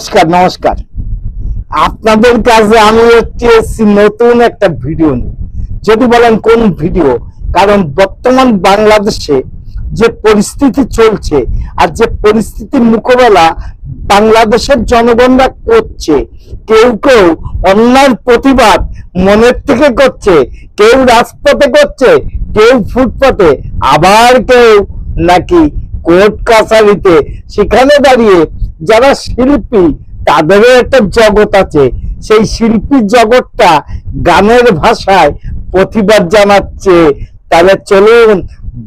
নমস্কার নমস্কার। আপনাদের কাছে আমি এসেছি নতুন একটা ভিডিও নিয়ে। যদি বলেন কোন ভিডিও? কারণ বর্তমান বাংলাদেশে যে পরিস্থিতি চলছে আর যে পরিস্থিতির মোকাবেলা বাংলাদেশের জনগণরা করছে, কেউ কেউ অন্যায় প্রতিবাদ মনের থেকে করছে, কেউ রাজপথে করছে, কেউ ফুটপাতে, আবার কেউ নাকি কোর্ট কাছারিতে। সেখানে দাঁড়িয়ে যারা শিল্পী, তাদেরও একটা জগৎ আছে। সেই শিল্পী জগৎটা গানের ভাষায় প্রতিবাদ জানাচ্ছে। তাহলে চলুন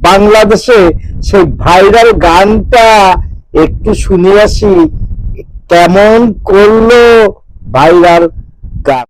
বাংলাদেশে সেই ভাইরাল গানটা একটু শুনে আসি। কেমন করল ভাইরাল গান?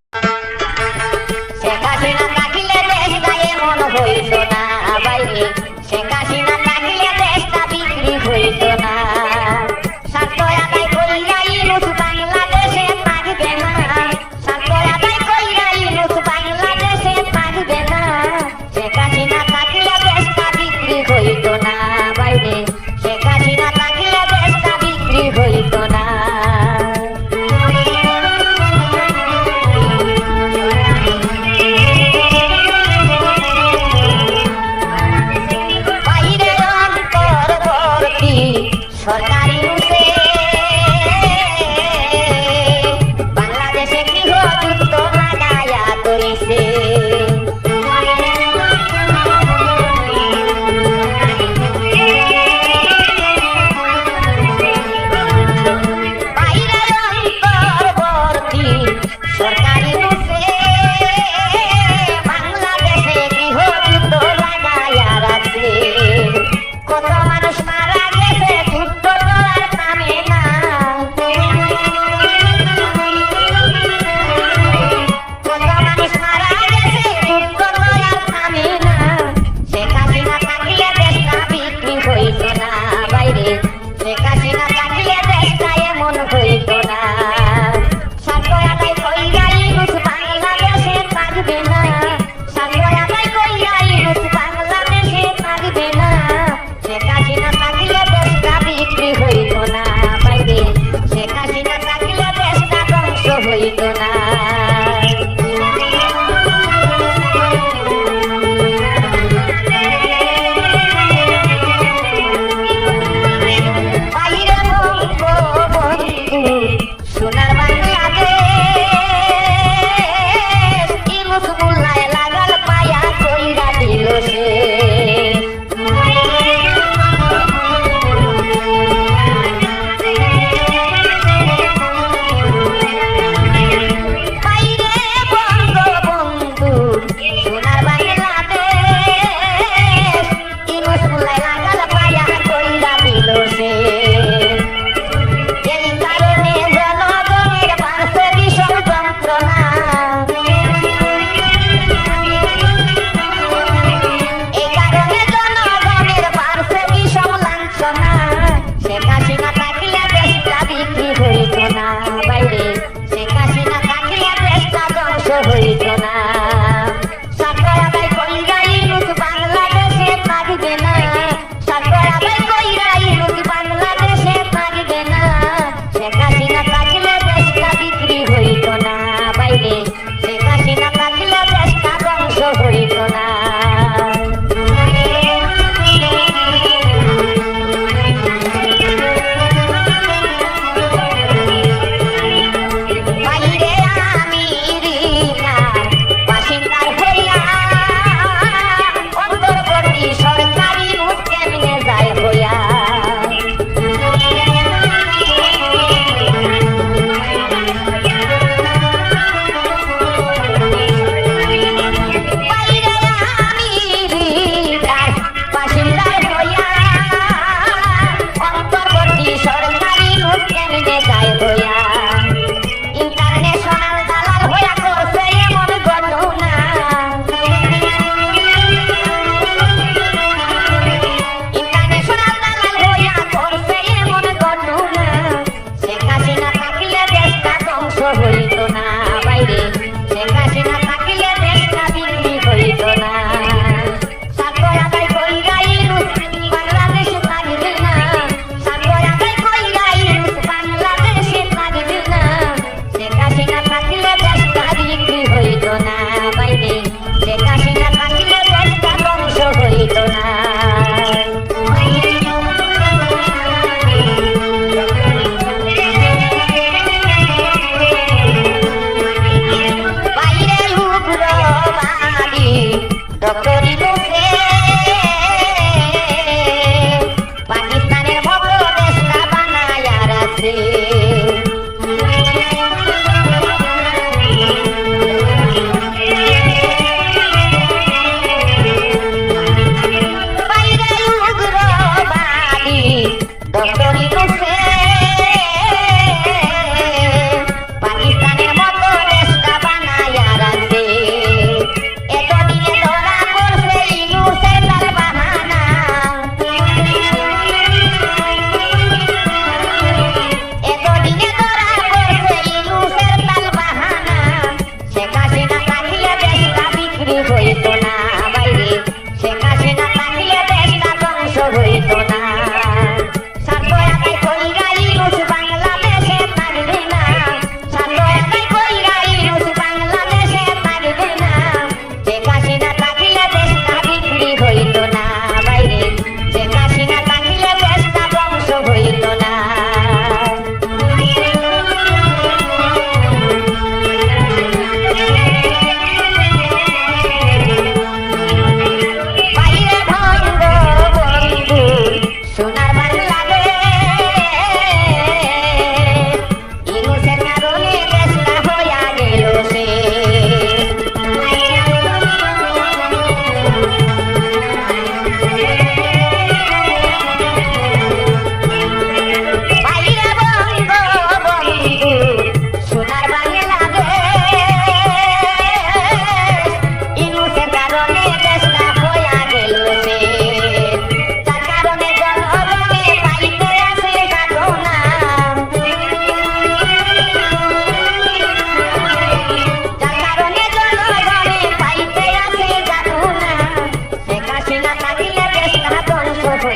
Google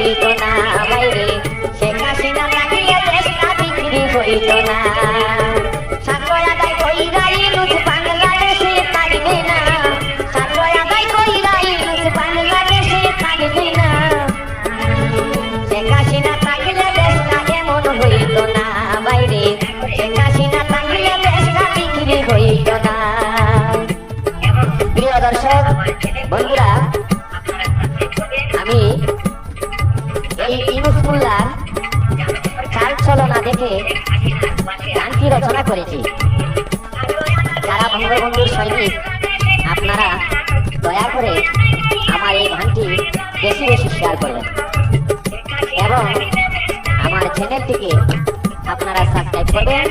Ito. ইনুসুল্লাহ চাল চলনা দেখে গানটি রচনা করেছি। যারা বঙ্গবন্ধুর সৈনিক আপনারা দয়া করে আমার এই গানটি বেশি বেশি শেয়ার করবেন। এবং আমার চ্যানেলটিকে আপনারা সাবস্ক্রাইব করবেন।